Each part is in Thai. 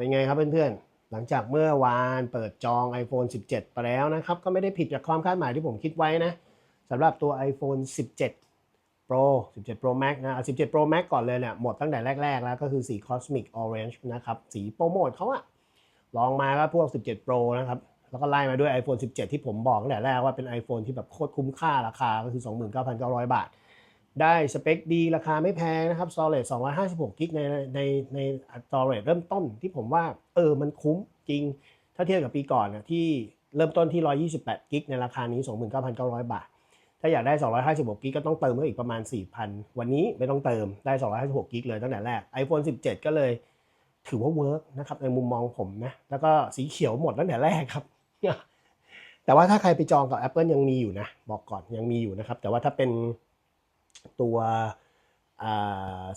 เป็นไงครับเพื่อนๆ หลังจากเมื่อวานเปิดจอง iPhone 17 ไปแล้วนะครับ ก็ไม่ได้ผิดจากความคาดหมายที่ผมคิดไว้นะสำหรับตัว iPhone 17 Pro 17 Pro Max นะเอา17 Pro Max ก่อนเลยเนี่ยหมดตั้งแต่แรก ๆ แล้วก็คือสี Cosmic Orange นะครับ สีโปรโมทเขาอะลองมาก็พวก 17 Pro นะครับ แล้วก็ไล่มาด้วย iPhone 17 ที่ผมบอกตั้งแต่แรกว่าเป็น iPhone ที่แบบโคตรคุ้มค่าราคาก็คือ 29,900 บาท ได้สเปคดีราคาไม่แพงนะครับ storage 256กิกในในใน storage เริ่มต้นที่ผมว่า เออมันคุ้มจริง ถ้าเทียบกับปีก่อนนะที่เริ่มต้นที่ 128กิกในราคานี้ 29,900 บาท ถ้าอยากได้ 256กิกก็ต้องเติมเพิ่มอีกประมาณ 4,000 วันนี้ไม่ต้องเติมได้ 256กิกเลยตั้งแต่แรก iPhone 17 ก็เลยถือว่าเวิร์กนะครับในมุมมองผมนะ แล้วก็สีเขียวหมดตั้งแต่แรกครับ แต่ว่าถ้าใครไปจองกับ Apple ยังมีอยู่นะ บอกก่อนยังมีอยู่นะครับ แต่ว่าถ้าเป็น ตัว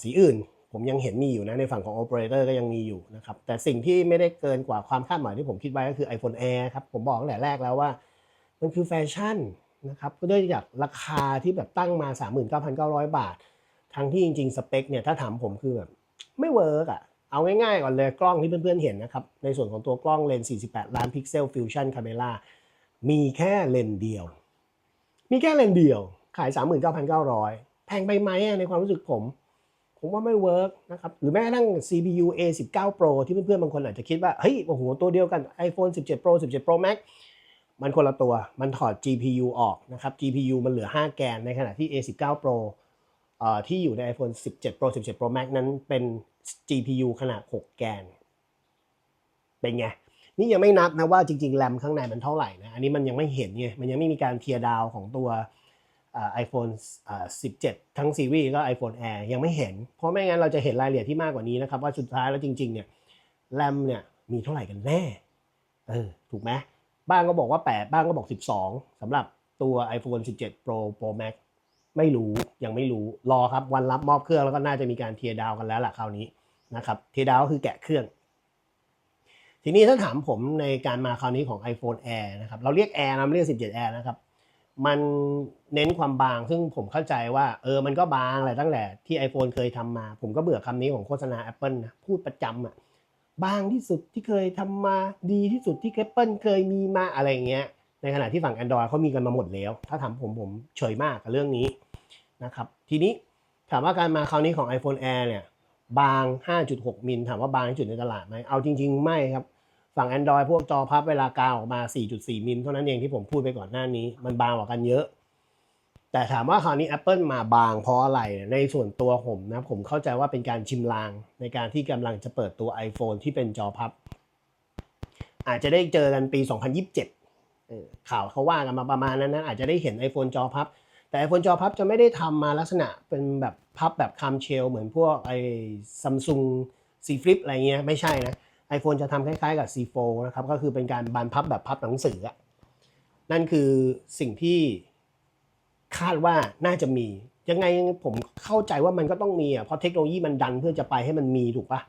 สีอื่น ผมยังเห็นมีอยู่นะ ในฝั่งของ Operator ก็ยังมีอยู่นะครับ แต่สิ่งที่ไม่ได้เกินกว่าความคาดหมายที่ผมคิดไว้ก็คือ iPhone Air ครับ ผมบอกตั้งแต่แรกแล้วว่า มันคือแฟชั่นนะครับก็ด้วยจากราคาที่แบบตั้งมา 39,900 บาท ทั้งที่จริงๆ สเปคเนี่ยถ้าถามผมคือแบบไม่เวิร์กอะเอาง่ายๆก่อนเลยกล้องที่เพื่อนๆเห็นนะครับ ในส่วนของตัวกล้องเลนส์ 48 ล้านพิกเซลฟิวชั่นคาเมล่ามีแค่เลนส์เดียว มีแค่เลนส์เดียวขาย 39,900แพ งไปไหมในความรู้สึกผม ผมว่าไม่เวิร์กนะครับ หรือแม้กระทั่ง CPU A19 Pro ที่เพื่อนๆบางคนอาจจะคิดว่า เฮ้ย โอ้โห ตัวเดียวกัน iPhone 17 Pro 17 Pro Max มันคนละตัว มันถอด GPU ออกนะครับ GPU มันเหลือ 5 แกน ในขณะที่ A19 Pro เอ่อที่อยู่ใน iPhone 17 Pro 17 Pro Max นั้นเป็น GPU ขนาด 6 แกน เป็นไง นี่ยังไม่นับนะว่าจริงๆ แรมข้างในมันเท่าไหร่นะ อันนี้มันยังไม่เห็นไง มันยังไม่มีการเทียร์ดาวของตัว ไอโฟน17ทั้งซีรีส์ก็ iPhone Air ยังไม่เห็น เพราะไม่งั้นเราจะเห็นรายละเอียดที่มากกว่านี้นะครับ ว่าสุดท้ายแล้วจริงๆเนี่ยแรมเนี่ยมีเท่าไหร่กันแน่เออถูกไหมบ้างก็บอกว่า 8 บ้างก็บอก 12สำหรับตัว iPhone 17 Pro Pro Max ไม่รู้ยังไม่รู้รอครับวันรับมอบเครื่องแล้วก็น่าจะมีการเทียดาวกันแล้วล่ะคราวนี้นะครับเทียดาวก็คือแกะเครื่อง ทีนี้ถ้าถามผมในการมาคราวนี้ของ iPhone Air นะครับเราเรียก Air นะไม่เรียก 17 Air นะครับ มันเน้นความบาง ซึ่งผมเข้าใจว่า เออมันก็บางแหละตั้งแต่ที่ iPhone เคยทำมา ผมก็เบื่อคำนี้ของโฆษณา Apple นะพูดประจำอะบางที่สุดที่เคยทำมาดีที่สุดที่ Apple เคยมีมาอะไรเงี้ยในขณะที่ฝั่ง Android เขามีกันมาหมดแล้ว ถ้าถามผมผมเฉยมากกับเรื่องนี้นะครับทีนี้ถามว่าการมาคราวนี้ของ iPhone Air เนี่ยบาง 5.6 มิล ถามว่าบางที่สุดในตลาดไหมเอาจริง ๆ ไม่ครับ ฝั่ง Android พวกจอพับเวลากาวออกมา 4.4 มิลเท่านั้นเองที่ผมพูดไปก่อนหน้านี้ มันบางกว่ากันเยอะ แต่ถามว่าคราวนี้ Apple มาบางเพราะอะไร ในส่วนตัวผมนะผมเข้าใจว่าเป็นการชิมลาง ในการที่กำลังจะเปิดตัว iPhone ที่เป็นจอพับ อาจจะได้เจอกันปี 2027เออข่าวเขาว่ากันมาประมาณนั้นนะอาจจะได้เห็น iPhone จอพับ แต่ iPhone จอพับจะไม่ได้ทำมาลักษณะเป็นแบบพับแบบคัมเชลเหมือนพวกไอ้ซัมซุงซีฟลิปอะไรเงี้ยไม่ใช่นะ iPhone จะทำคล้ายๆกับ C Fold นะครับก็คือเป็นการบานพับแบบพับหนังสือ นั่นคือสิ่งที่คาดว่าน่าจะมี ยังไงผมเข้าใจว่ามันก็ต้องมีอะเพราะเทคโนโลยีมันดันเพื่อจะไปให้มันมีถูกปะ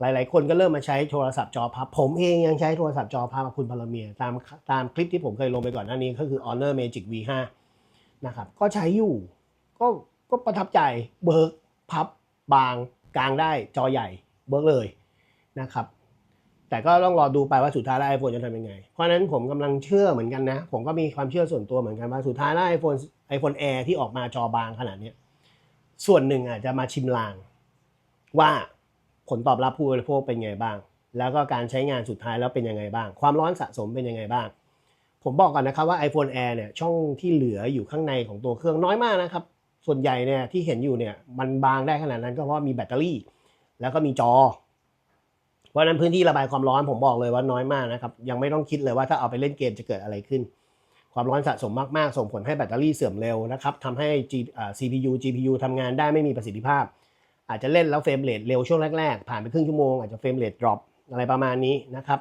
หลายๆ คนก็เริ่มมาใช้โทรศัพท์จอพับ ผมเองยังใช้โทรศัพท์จอพับกับคุณพลเมีย ตามตามคลิปที่ผมเคยลงไปก่อนหน้านี้ก็คือ Honor Magic V5 นะครับก็ใช้อยู่ก็ก็ประทับใจเบิร์กพับบางกลางได้จอใหญ่เบิร์กเลย นะครับ แต่ก็ต้องรอดูไปว่าสุดท้ายแล้วไอโฟนจะทำยังไง เพราะนั้นผมกำลังเชื่อเหมือนกันนะ ผมก็มีความเชื่อส่วนตัวเหมือนกันว่าสุดท้ายแล้วไอโฟนไอโฟนแอร์ที่ออกมาจอบางขนาดนี้ส่วนหนึ่งอาจจะมาชิมลาง ว่าผลตอบรับผู้บริโภคเป็นไงบ้าง แล้วก็การใช้งานสุดท้ายแล้วเป็นยังไงบ้าง ความร้อนสะสมเป็นยังไงบ้าง ผมบอกก่อนนะครับว่า iPhone Air เนี่ยช่องที่เหลืออยู่ข้างในของตัวเครื่องน้อยมากนะครับ ส่วนใหญ่เนี่ยที่เห็นอยู่เนี่ยมันบางได้ขนาดนั้นก็เพราะมีแบตเตอรี่ แล้วก็มีจอ เพราะนั้นพื้นที่ระบายความร้อนผมบอกเลยว่าน้อยมากนะครับยังไม่ต้องคิดเลยว่าถ้าเอาไปเล่นเกมจะเกิดอะไรขึ้น ความร้อนสะสมมากๆ ส่งผลให้แบตเตอรี่เสื่อมเร็วนะครับทำให้ G CPU GPU ทำงานได้ไม่มีประสิทธิภาพ อาจจะเล่นแล้วเฟรมเรทเร็วช่วงแรกๆผ่านไปครึ่งชั่วโมงอาจจะเฟรมเรทดรอปอะไรประมาณนี้นะครับ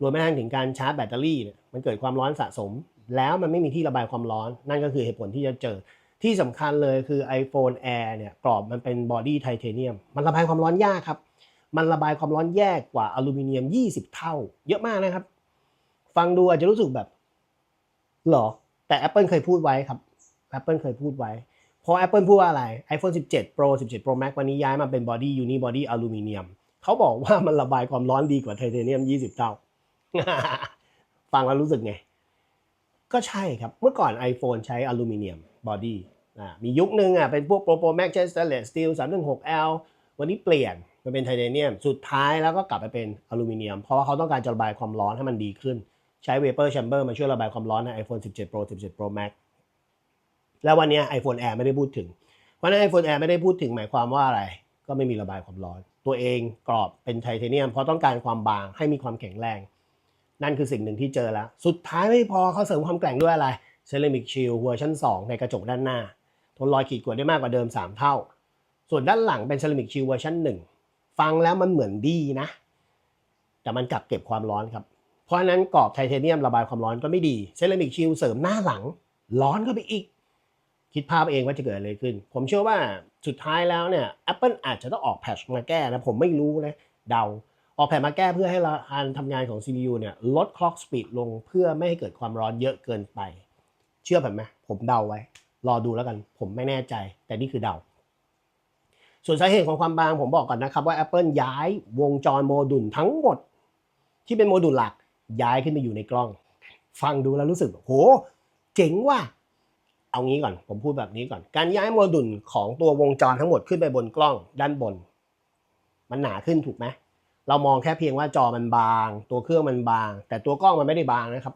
รวมไปถึงการชาร์จแบตเตอรี่มันเกิดความร้อนสะสม แล้วมันไม่มีที่ระบายความร้อน นั่นก็คือเหตุผลที่จะเจอที่สำคัญเลยคือ iPhone Air เนี่ยกรอบมันเป็นบอดี้ไทเทเนียมมันระบายความร้อนยากครับ มันระบายความร้อนแย่กว่าอลูมิเนียม 20 เท่า เยอะมากนะครับ ฟังดูอาจจะรู้สึกแบบหรอ แต่ Apple เคยพูดไว้ครับ Apple เคยพูดไว้ เพราะ Apple พูดว่าอะไร iPhone 17 Pro 17 Pro Max วันนี้ย้ายมาเป็นบอดี้ยูนิบอดี้อลูมิเนียมเขาบอกว่ามันระบายความร้อนดีกว่าไทเทเนียม 20 เท่า ฟังแล้วรู้สึกไง ก็ใช่ครับ เมื่อก่อน iPhone ใช้อลูมิเนียมบอดี้มียุคนึงอะเป็นพวกโปรโปรแม็กใช้สแตนเลสสตีล 316L วันนี้เปลี่ยน มาเป็นไทเทเนียม สุดท้ายแล้วก็กลับไปเป็นอลูมิเนียม เพราะว่าเขาต้องการจะระบายความร้อนให้มันดีขึ้น ใช้ Vapor Chamber มาช่วยระบายความร้อนใน iPhone 17 Pro 17 Pro Max แล้ววันนี้ iPhone Air ไม่ได้พูดถึง เพราะนั้น iPhone Air ไม่ได้พูดถึงหมายความว่าอะไร ก็ไม่มีระบายความร้อน ตัวเองกรอบเป็นไทเทเนียม เพราะต้องการความบางให้มีความแข็งแรง นั่นคือสิ่งหนึ่งที่เจอแล้ว สุดท้ายไม่พอเขาเสริมความแกร่งด้วยอะไร Ceramic Shield เวอร์ชัน2 ในกระจกด้านหน้า ทนรอยขีดข่วนได้มากกว่าเดิม 3 เท่า ส่วนด้านหลังเป็น Ceramic Shield เวอร์ชัน1 ฟังแล้วมันเหมือนดีนะ แต่มันกลับเก็บความร้อนครับ เพราะฉะนั้นกรอบไทเทเนียมระบายความร้อนก็ไม่ดี Ceramic Shield เสริมหน้าหลัง ร้อนเข้าไปอีก คิดภาพเองว่าจะเกิดอะไรขึ้น ผมเชื่อว่าสุดท้ายแล้วเนี่ย Apple อาจจะต้องออกแพทชมาแก้นะ ผมไม่รู้นะ เดา ออกแพทมาแก้เพื่อให้การทำงานของ CPU เนี่ยลด clock speed ลงเพื่อไม่ให้เกิดความร้อนเยอะเกินไป เชื่อผมไหมผมเดาไว้ รอดูแล้วกัน ผมไม่แน่ใจ แต่นี่คือเดา ส่วนสาเหตุของความบางผมบอกก่อนนะครับว่า Apple ย้ายวงจรโมดูลทั้งหมด ที่เป็นโมดูลหลักย้ายขึ้นมาอยู่ในกล้อง ฟังดูแล้วรู้สึกโห เจ๋งว่ะเอางี้ก่อน ผมพูดแบบนี้ก่อน การย้ายโมดูลของตัววงจรทั้งหมดขึ้นไปบนกล้องด้านบน มันหนาขึ้นถูกไหมเรามองแค่เพียงว่าจอมันบาง ตัวเครื่องมันบาง แต่ตัวกล้องมันไม่ได้บางนะครับ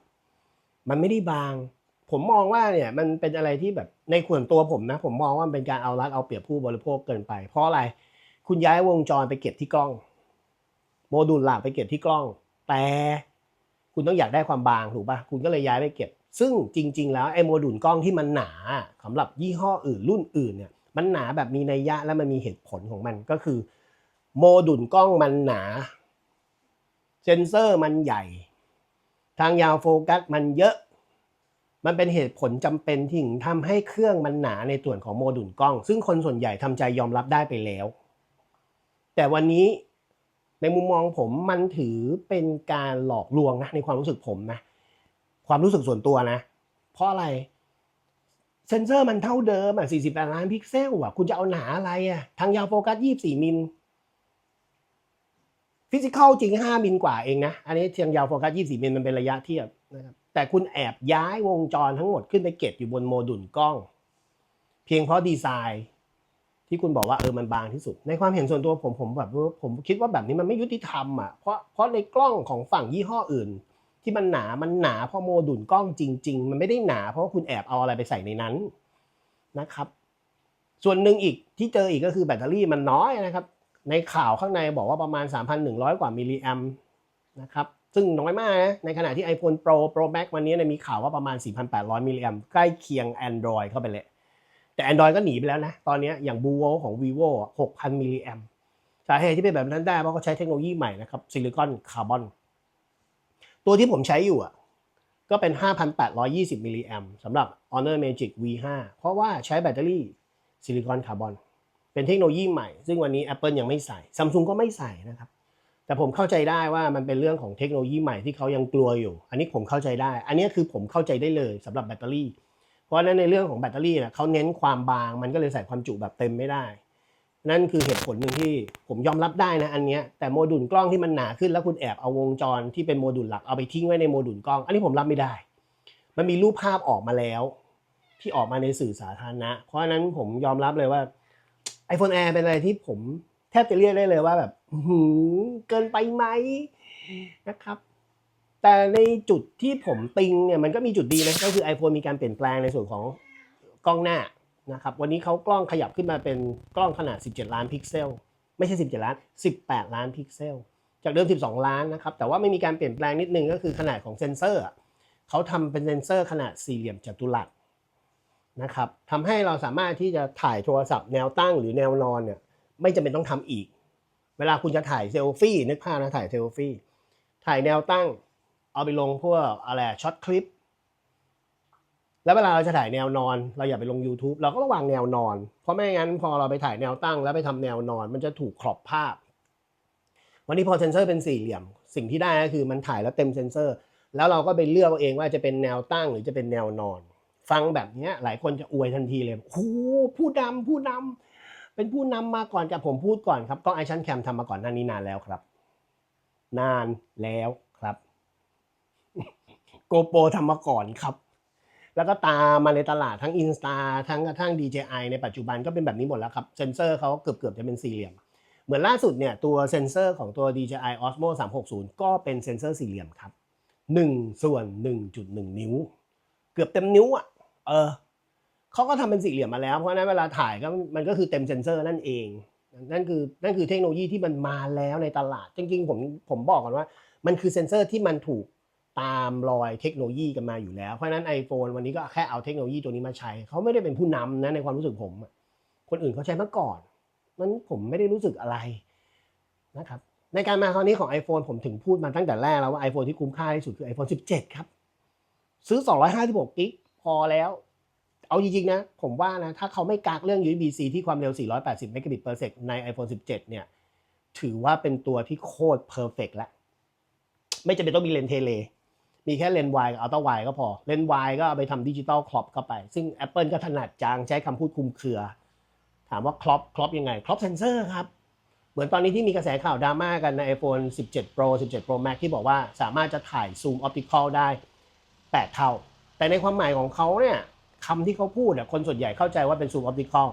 มันไม่ได้บาง ผมมองว่าเนี่ยมันเป็นอะไรที่แบบในส่วนตัวผมนะ ผมมองว่ามันเป็นการเอารัดเอาเปรียบผู้บริโภคเกินไป เพราะอะไร คุณย้ายวงจรไปเก็บที่กล้อง โมดูลหลักไปเก็บที่กล้อง แต่คุณต้องอยากได้ความบางถูกป่ะคุณก็เลยย้ายไปเก็บ ซึ่งจริง ๆ แล้วไอ้โมดูลกล้องที่มันหนาสำหรับยี่ห้ออื่นรุ่นอื่นเนี่ยมันหนาแบบมีนัยยะและมันมีเหตุผลของมันก็คือ โมดูลกล้องมันหนาเซนเซอร์มันใหญ่ ทางยาวโฟกัสมันเยอะ มันเป็นเหตุผลจำเป็นที่ถึงทำให้เครื่องมันหนาในส่วนของโมดูลกล้อง ซึ่งคนส่วนใหญ่ทำใจยอมรับได้ไปแล้ว แต่วันนี้ในมุมมองผมมันถือเป็นการหลอกลวงนะในความรู้สึกผมนะความรู้สึกส่วนตัวนะ เพราะอะไร เซนเซอร์มันเท่าเดิมอะ48ล้านพิกเซลอะคุณจะเอาหนาอะไรอะทางยาวโฟกัส 24 มิล ฟิสิกอลจริง 5 มิลกว่าเองนะ อันนี้เทียงยาวโฟกัส 24 มิลมันเป็นระยะเทียบนะครับแต่คุณแอบย้ายวงจรทั้งหมดขึ้นไปเก็บอยู่บนโมดูลกล้อง เพียงเพราะดีไซน์ที่คุณบอกว่าเออมันบางที่สุด ในความเห็นส่วนตัวผมผมแบบว่าผมคิดว่าแบบนี้มันไม่ยุติธรรมอะเพราะเพราะในกล้องของฝั่งยี่ห้ออื่น ที่มันหนามันหนาเพราะโมดูลกล้องจริง ๆ มันไม่ได้หนาเพราะคุณแอบเอาอะไรไปใส่ในนั้นนะครับ ส่วนหนึ่งอีกที่เจออีกก็คือแบตเตอรี่มันน้อยนะครับ ในข่าวข้างในบอกว่าประมาณ 3,100 กว่ามิลลิแอมนะครับซึ่งน้อยมากนะในขณะที่ iPhone Pro Pro Max วันนี้มีข่าวว่าประมาณ 4,800 มิลลิแอมใกล้เคียง Android เข้าไปเลย แต่ Android ก็หนีไปแล้วนะ ตอนนี้อย่าง b ู o ของ vivo อะ6,000 มิลลิแอมสาเหตุที่เป็นแบบนั้นได้เพราะเขาใช้เทคโนโลยีใหม่นะครับซิลิคอนคาร์บอนตัวที่ผมใช้อยู่อะก็เป็น 5,820 มิลลิแอมสำหรับ Honor Magic V5 เพราะว่าใช้แบตเตอรี่ซิลิคอนคาร์บอน เป็นเทคโนโลยีใหม่ ซึ่งวันนี้ Apple ยังไม่ใส่ Samsung ก็ไม่ใส่นะครับแต่ผมเข้าใจได้ว่ามันเป็นเรื่องของเทคโนโลยีใหม่ที่เขายังกลัวอยู่ อันนี้ผมเข้าใจได้ อันนี้คือผมเข้าใจได้เลยสำหรับแบตเตอรี่ เพราะฉะนั้นในเรื่องของแบตเตอรี่นี่ยเขาเน้นความบาง มันก็เลยใส่ความจุแบบเต็มไม่ได้ นั่นคือเหตุผลหนึ่งที่ผมยอมรับได้นะอันนี้แต่โมดูลกล้องที่มันหนาขึ้นแล้วคุณแอบเอาวงจรที่เป็นโมดูลหลักเอาไปทิ้งไว้ในโมดูลกล้อง อันนี้ผมรับไม่ได้ มันมีรูปภาพออกมาแล้ว ที่ออกมาในสื่อสาธารณะ เพราะฉะนั้นผมยอมรับเลยว่า iPhone Air เป็นอะไรที่ผมแทบจะเรียกได้เลยว่าแบบหืเกินไปไหมนะครับ แต่ในจุดที่ผมติงเนี่ยมันก็มีจุดดีนะก็คือ iPhone มีการเปลี่ยนแปลงในส่วนของกล้องหน้านะครับ วันนี้เขากล้องขยับขึ้นมาเป็นกล้องขนาด 17 ล้านพิกเซล ไม่ใช่ 17 ล้าน 18 ล้านพิกเซล จากเดิม 12 ล้านนะครับ แต่ว่าไม่มีการเปลี่ยนแปลงนิดนึงก็คือขนาดของเซนเซอร์เขาทำเป็นเซนเซอร์ขนาดสี่เหลี่ยมจัตุรัส นะครับทำให้เราสามารถที่จะถ่ายโทรศัพท์แนวตั้งหรือแนวนอนเนี่ยไม่จำเป็นต้องทำอีก เวลาคุณจะถ่ายเซลฟี่นึกภาพนะถ่ายเซลฟี่ถ่ายแนวตั้ง เอาไปลงพวกอะไรช็อตคลิป แล้วเวลาเราจะถ่ายแนวนอน เราอย่าไปลง YouTube เราก็ระวังแนวนอน เพราะไม่งั้นพอเราไปถ่ายแนวตั้ง แล้วไปทำแนวนอน มันจะถูกขอบภาพ วันนี้พอเซนเซอร์เป็นสี่เหลี่ยม สิ่งที่ได้ก็คือมันถ่ายแล้วเต็มเซนเซอร์ แล้วเราก็ไปเลือกเองว่าจะเป็นแนวตั้งหรือจะเป็นแนวนอน ฟังแบบนี้หลายคนจะอวยทันทีเลยโอ้โหผู้นำผู้นำเป็นผู้นำมาก่อนจากผมพูดก่อนครับกล้อง Action Cam ทำมาก่อนหน้านี้นานแล้วครับ นานแล้วครับโกโปรทำมาก่อนครับ แล้วก็ตามมาในตลาดทั้ง Insta ทั้งกระทั่ง DJI ในปัจจุบันก็เป็นแบบนี้หมดแล้วครับ เซนเซอร์เขาเกือบเกือบจะเป็นสี่เหลี่ยม เหมือนล่าสุดเนี่ยตัวเซนเซอร์ของตัว DJI Osmo 360 ก็เป็นเซนเซอร์สี่เหลี่ยมครับ1ส่วน1.1 นิ้ว เกือบเต็มนิ้วอะ เออเขาก็ทำเป็นสี่เหลี่ยมมาแล้ว เพราะฉะนั้นเวลาถ่ายก็มันก็คือเต็มเซนเซอร์นั่นเอง นั่นคือนั่นคือเทคโนโลยีที่มันมาแล้วในตลาด จริงๆผมผมบอกก่อนว่า มันคือเซนเซอร์ที่มันถูกตามรอยเทคโนโลยีกันมาอยู่แล้ว เพราะฉะนั้น iPhone วันนี้ก็แค่เอาเทคโนโลยีตัวนี้มาใช้ เขาไม่ได้เป็นผู้นำนะในความรู้สึกผมอะคนอื่นเขาใช้มาก่อน มันผมไม่ได้รู้สึกอะไรนะครับในการมาคราวนี้ของ iPhone ผมถึงพูดมาตั้งแต่แรกแล้วว่า iPhone ที่คุ้มค่าที่สุดคือ iPhone 17 ครับ ซื้อ 256กิก พอแล้ว เอาจริงๆนะ ผมว่านะ ถ้าเขาไม่กักเรื่อง USB-C ที่ความเร็ว 480 Mbps ใน iPhone 17 เนี่ย ถือว่าเป็นตัวที่โคตรเพอร์เฟกแล้วไม่จำเป็นต้องมีเลนเทเล มีแค่เลนวายกับอัลตร้าไวก็พอ เลนวายก็เอาไปทำดิจิตอลครอปเข้าไป ซึ่ง Apple ก็ถนัดจางใช้คำพูดคุมเครือ ถามว่าครอปครอปยังไง ครอปเซนเซอร์ครับ เหมือนตอนนี้ที่มีกระแสข่าวดราม่ากันใน iPhone 17 Pro 17 Pro Max ที่บอกว่าสามารถจะถ่ายซูมออปติคอลได้ 8 เท่า แต่ในความหมายของเขาเนี่ยคำที่เขาพูดคนส่วนใหญ่เข้าใจว่าเป็นซูมออปติคอล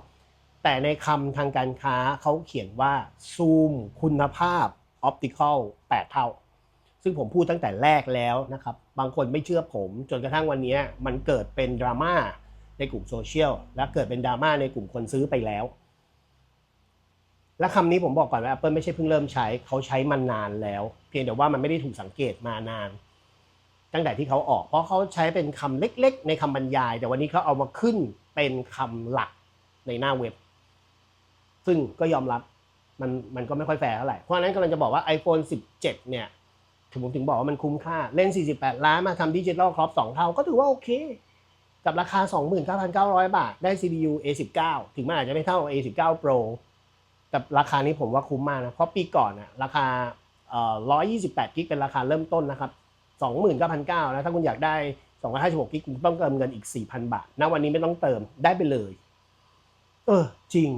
แต่ในคำทางการค้าเขาเขียนว่าซูมคุณภาพออปติคอล8เท่า ซึ่งผมพูดตั้งแต่แรกแล้วนะครับ บางคนไม่เชื่อผม จนกระทั่งวันนี้มันเกิดเป็นดราม่าในกลุ่มโซเชียลและเกิดเป็นดราม่าในกลุ่มคนซื้อไปแล้ว และคำนี้ผมบอกก่อนว่า Apple ไม่ใช่เพิ่งเริ่มใช้เขาใช้มานานแล้ว เพียงแต่ว่ามันไม่ได้ถูกสังเกตมานาน ตั้งแต่ที่เขาออก เพราะเขาใช้เป็นคำเล็กๆ ในคำบรรยาย แต่วันนี้เขาเอามาขึ้นเป็นคำหลักในหน้าเว็บ ซึ่งก็ยอมรับมันมันก็ไม่ค่อยแฟร์เท่าไหร่ เพราะฉะนั้นกำลังจะบอกว่า iPhone 17 เนี่ยถึงผมถึงบอกว่ามันคุ้มค่า เล่น 48 ล้านมาทำดิจิทัลครอป2เท่า ก็ถือว่าโอเค กับราคา 29,900 บาท ได้ CPU A19 ถึงมันอาจจะไม่เท่า A19 Pro แต่ราคานี้ผมว่าคุ้มมากนะ เพราะปีก่อนน่ะราคา128กิกเป็นราคาเริ่มต้นนะครับ 29,900นะถ้าคุณอยากได้ 256กิกคุณต้องเติมเงินอีก 4,000 บาทณวันนี้ไม่ต้องเติมได้ไปเลย เออ จริง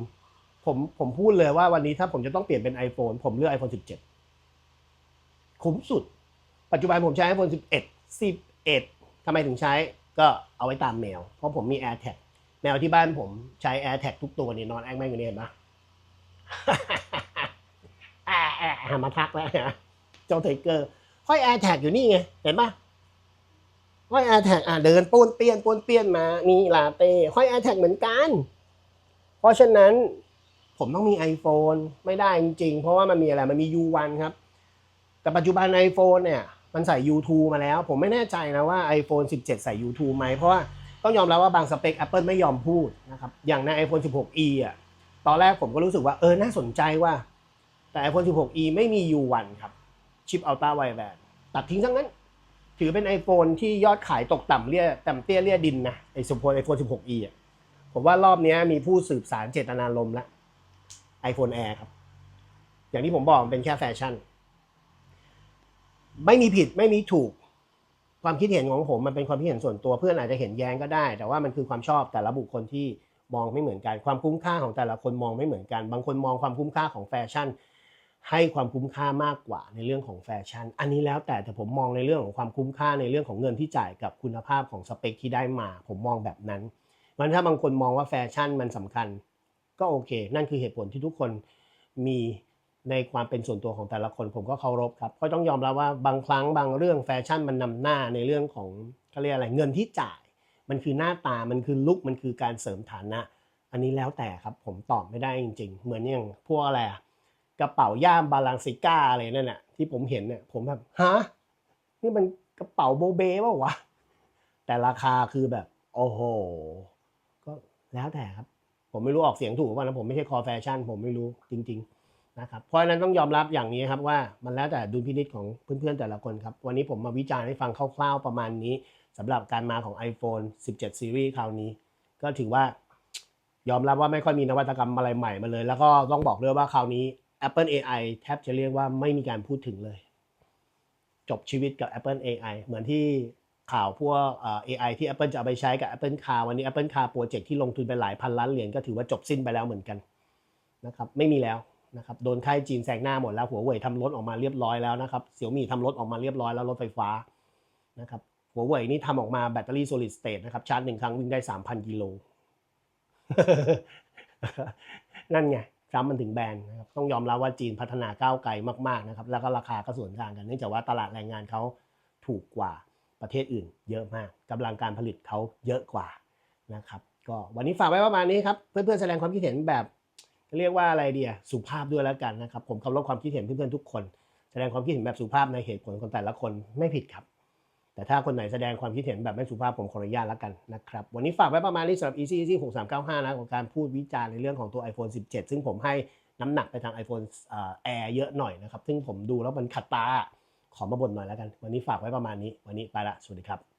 ผมผมพูดเลยว่าวันนี้ถ้าผมจะต้องเปลี่ยนเป็น iPhone ผมเลือก iPhone 17 คุ้มสุด ปัจจุบันผมใช้ iPhone 11 11ทำไมถึงใช้ก็เอาไว้ตามแมว เพราะผมมี AirTag แมวที่บ้านผมใช้ AirTag ทุกตัวนี่นอนแอ้งแม่งอยู่เนี่ยเห็นะแอะแอะหามาทักแล้วนะเจ้าไทเกอร์ ห้อย AirTag อยู่นี่ไง เห็นปะห้อย AirTag อะเดินป้วนเปี้ยนป้วนเปี้ยนมานี่ลาเต้ห้อย AirTag เหมือนกัน เพราะฉะนั้นผมต้องมี iPhone ไม่ได้จริงๆ เพราะว่ามันมีอะไร มันมี U1 ครับ แต่ปัจจุบัน iPhone เนี่ย มันใส่ U2 มาแล้ว ผมไม่แน่ใจนะว่า iPhone 17 ใส่ U2 ไหม เพราะว่าต้องยอมรับว่าบางสเปค Apple ไม่ยอมพูดนะครับ อย่างใน iPhone 16e อะ ตอนแรกผมก็รู้สึกว่า เออ น่าสนใจว่า แต่ iPhone 16e ไม่มี U1 ครับ ชิป Ultra Wideband ตัดทิ้งทั้งนั้น ถือเป็น iPhone ที่ยอดขายตกต่ำเรียต่ำเตี้ยเรียดินนะไอสมพล iPhone 16e อะผมว่ารอบนี้มีผู้สืบสารเจตนารมณ์แล้ว iPhone Air ครับ อย่างที่ผมบอกมันเป็นแค่แฟชั่น ไม่มีผิดไม่มีถูก ความคิดเห็นของผมมันเป็นความคิดเห็นส่วนตัวเพื่อนอาจจะเห็นแย้งก็ได้ แต่ว่ามันคือความชอบแต่ละบุคคลที่มองไม่เหมือนกัน ความคุ้มค่าของแต่ละคนมองไม่เหมือนกัน บางคนมองความคุ้มค่าของแฟชั่น ให้ความคุ้มค่ามากกว่าในเรื่องของแฟชั่น อันนี้แล้วแต่แต่ผมมองในเรื่องของความคุ้มค่าในเรื่องของเงินที่จ่ายกับคุณภาพของสเปคที่ได้มา ผมมองแบบนั้นมันถ้าบางคนมองว่าแฟชั่นมันสำคัญ ก็โอเค นั่นคือเหตุผลที่ทุกคนมีในความเป็นส่วนตัวของแต่ละคน ผมก็เคารพครับก็ต้องยอมรับว่าบางครั้งบางเรื่องแฟชั่นมันนำหน้าในเรื่องของเขาเรียกอะไรเงินที่จ่าย มันคือหน้าตามันคือลุคมันคือการเสริมฐานะ อันนี้แล้วแต่ครับผมตอบไม่ได้จริง ๆ เหมือนอย่างพวกอะไรอะ กระเป๋าย่ามบาลานซิก้าอะไรนั่นน่ะที่ผมเห็นเนี่ยผมแบบฮะนี่มันกระเป๋าโบเบ้ป่าวะแต่ราคาคือแบบ โอ้โห ก็แล้วแต่ครับ ผมไม่รู้ออกเสียงถูกว่านะผมไม่ใช่คอแฟชั่น ผมไม่รู้จริง ๆ นะครับ เพราะฉะนั้นต้องยอมรับอย่างนี้ครับว่ามันแล้วแต่ดุลพินิจของเพื่อนๆแต่ละคนครับ วันนี้ผมมาวิจารณ์ให้ฟังคร่าวๆประมาณนี้สำหรับการมาของ iPhone 17 Series คราวนี้ ก็ถือว่ายอมรับว่าไม่ค่อยมีนวัตกรรมอะไรใหม่มาเลย แล้วก็ต้องบอกเลยว่าคราวนี้ Apple AI แทบจะเรียกว่าไม่มีการพูดถึงเลย จบชีวิตกับ Apple AI เหมือนที่ข่าวพวกเอ่อ AI ที่ Apple จะเอาไปใช้กับ Apple Car วันนี้ Apple Car โปรเจกต์ที่ลงทุนไปหลายพันล้านเหรียญก็ถือว่าจบสิ้นไปแล้วเหมือนกันนะครับไม่มีแล้วนะครับโดนค่ายจีนแซงหน้าหมดแล้วหัวเว่ยทำรถออกมาเรียบร้อยแล้วนะครับเสี่ยวมี่ทำรถออกมาเรียบร้อยแล้วรถไฟฟ้านะครับหัวเว่ยนี่ทำออกมาแบตเตอรี่โซลิดสเตทนะครับชาร์จหนึ่งครั้งวิ่งได้ 3,000 กิโลนั่นไง ทรัมป์มันถึงแบนนะครับต้องยอมรับว่าจีนพัฒนาก้าวไกลมากๆนะครับแล้วก็ราคาก็สวนทางกันเนื่องจากว่าตลาดแรงงานเขาถูกกว่าประเทศอื่น เยอะมากกำลังการผลิตเขาเยอะกว่านะครับก็วันนี้ฝากไว้ประมาณนี้ครับเพื่อนๆแสดงความคิดเห็นแบบ เรียกว่าอะไรเดียสุภาพด้วยแล้วกันนะครับผมเคารพความคิดเห็นเพื่อนๆทุกคน แสดงความคิดเห็นแบบสุภาพในเหตุผลของแต่ละคนไม่ผิดครับ แต่ถ้าคนไหนแสดงความคิดเห็นแบบไม่สุภาพผมขออนุญาตแล้วกันนะครับ วันนี้ฝากไว้ประมาณนี้สำหรับ easy easy 6395 นะของการพูดวิจารณ์ในเรื่องของตัว iPhone 17 ซึ่งผมให้น้ำหนักไปทาง iPhone Air เยอะหน่อยนะครับ ซึ่งผมดูแล้วมันขัดตา ขอมาบ่นหน่อยแล้วกัน วันนี้ฝากไว้ประมาณนี้ วันนี้ไปละ สวัสดีครับ